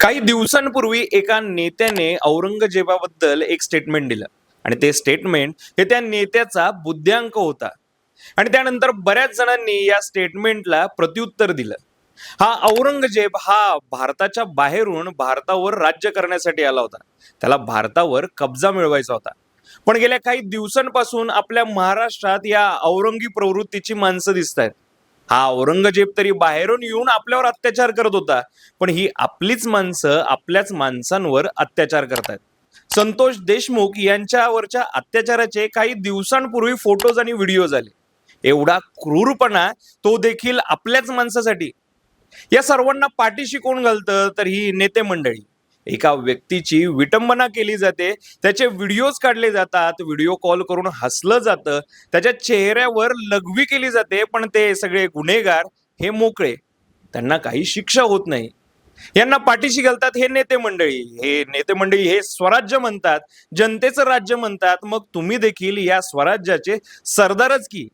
काही दिवसांपूर्वी एका नेत्याने औरंगजेबाबद्दल एक स्टेटमेंट दिलं. आणि ते स्टेटमेंट हे त्या नेत्याचा बुद्ध्यांक होता. आणि त्यानंतर बऱ्याच जणांनी या स्टेटमेंटला प्रत्युत्तर दिलं. हा औरंगजेब हा भारताच्या बाहेरून भारतावर राज्य करण्यासाठी आला होता. त्याला भारतावर कब्जा मिळवायचा होता. पण गेल्या काही दिवसांपासून आपल्या महाराष्ट्रात या औरंगी प्रवृत्तीची माणसं दिसत आहेत हा औरंगजेब तरी बाहेरून येऊन आपल्यावर अत्याचार करत होता. पण ही आपलीच माणसं आपल्याच माणसांवर अत्याचार करतात संतोष देशमुख यांच्यावरच्या अत्याचाराचे काही दिवसांपूर्वी फोटोज आणि व्हिडिओ झाले एवढा क्रूरपणा तो देखील आपल्याच माणसासाठी. या सर्वांना पाठीशी कोण घालतं? तर ही नेते मंडळी. एका व्यक्तीची विटंबना केली जाते. त्याचे व्हिडिओज काढले जातात. व्हिडिओ कॉल करून हसलं जातं. त्याच्या चेहऱ्यावर लघवी केली जाते पण ते सगळे गुन्हेगार हे मोकळे. त्यांना काही शिक्षा होत नाही. यांना पाठीशी घालतात हे नेते मंडळी. हे नेते मंडळी हे स्वराज्य म्हणतात. जनतेचं राज्य म्हणतात. मग तुम्ही देखील या स्वराज्याचे सरदारच की.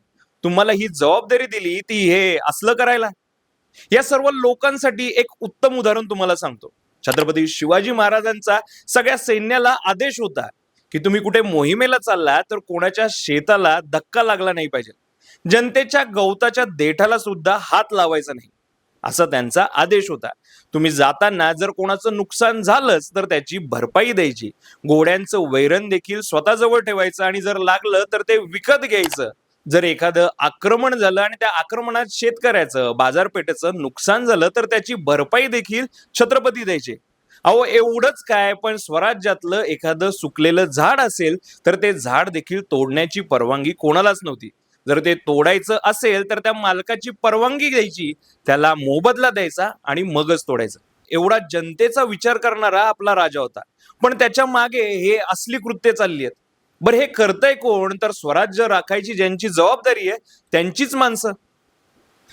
तुम्हाला ही जबाबदारी दिली ती हे असलं करायला. या सर्व लोकांसाठी एक उत्तम उदाहरण तुम्हाला सांगतो. छत्रपती शिवाजी महाराजांचा सगळ्या सैन्याला आदेश होता की तुम्ही कुठे मोहिमेला चालला तर कोणाच्या शेताला धक्का लागला नाही पाहिजे. जनतेच्या गवताच्या देठाला सुद्धा हात लावायचा नाही. असा त्यांचा आदेश होता. तुम्ही जाताना जर कोणाचं नुकसान झालंच तर त्याची भरपाई द्यायची. घोड्यांचं वैरण देखील स्वतःजवळ ठेवायचं आणि जर लागलं तर ते विकत घ्यायचं. जर एखादं आक्रमण झालं आणि त्या आक्रमणात शेतकऱ्याचं बाजारपेठेचं नुकसान झालं तर त्याची भरपाई देखील छत्रपती द्यायचे. अहो एवढंच काय पण स्वराज्यातलं एखादं सुकलेलं झाड असेल तर ते झाड देखील तोडण्याची परवानगी कोणालाच नव्हती. जर ते तोडायचं असेल तर त्या मालकाची परवानगी घ्यायची त्याला मोबदला द्यायचा आणि मगच तोडायचं. एवढा जनतेचा विचार करणारा आपला राजा होता. पण त्याच्यामागे हे असली कृत्य चालली आहेत. बरं हे करतंय कोण? तर स्वराज्य राखायची ज्यांची जबाबदारी आहे त्यांचीच माणसं.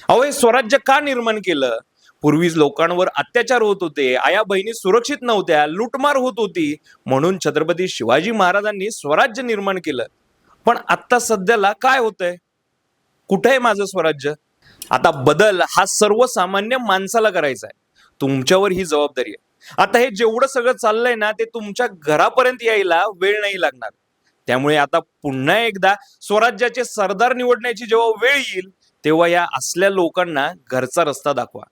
अहो हे स्वराज्य का निर्माण केलं? पूर्वीच लोकांवर अत्याचार होत होते आया बहिणी सुरक्षित नव्हत्या लुटमार होत होती. म्हणून छत्रपती शिवाजी महाराजांनी स्वराज्य निर्माण केलं. पण आता सध्याला काय होतंय? कुठे आहे माझं स्वराज्य? आता बदल हा सर्वसामान्य माणसाला करायचा आहे. तुमच्यावर ही जबाबदारी आहे. आता हे जेवढं सगळं चाललंय ना ते तुमच्या घरापर्यंत यायला वेळ नाही लागणार. त्यामुळे आता पुन्हा एकदा स्वराज्याचे सरदार निवडण्याची जेव्हा वेळ येईल तेव्हा या असल्या लोकांना घरचा रस्ता दाखवा.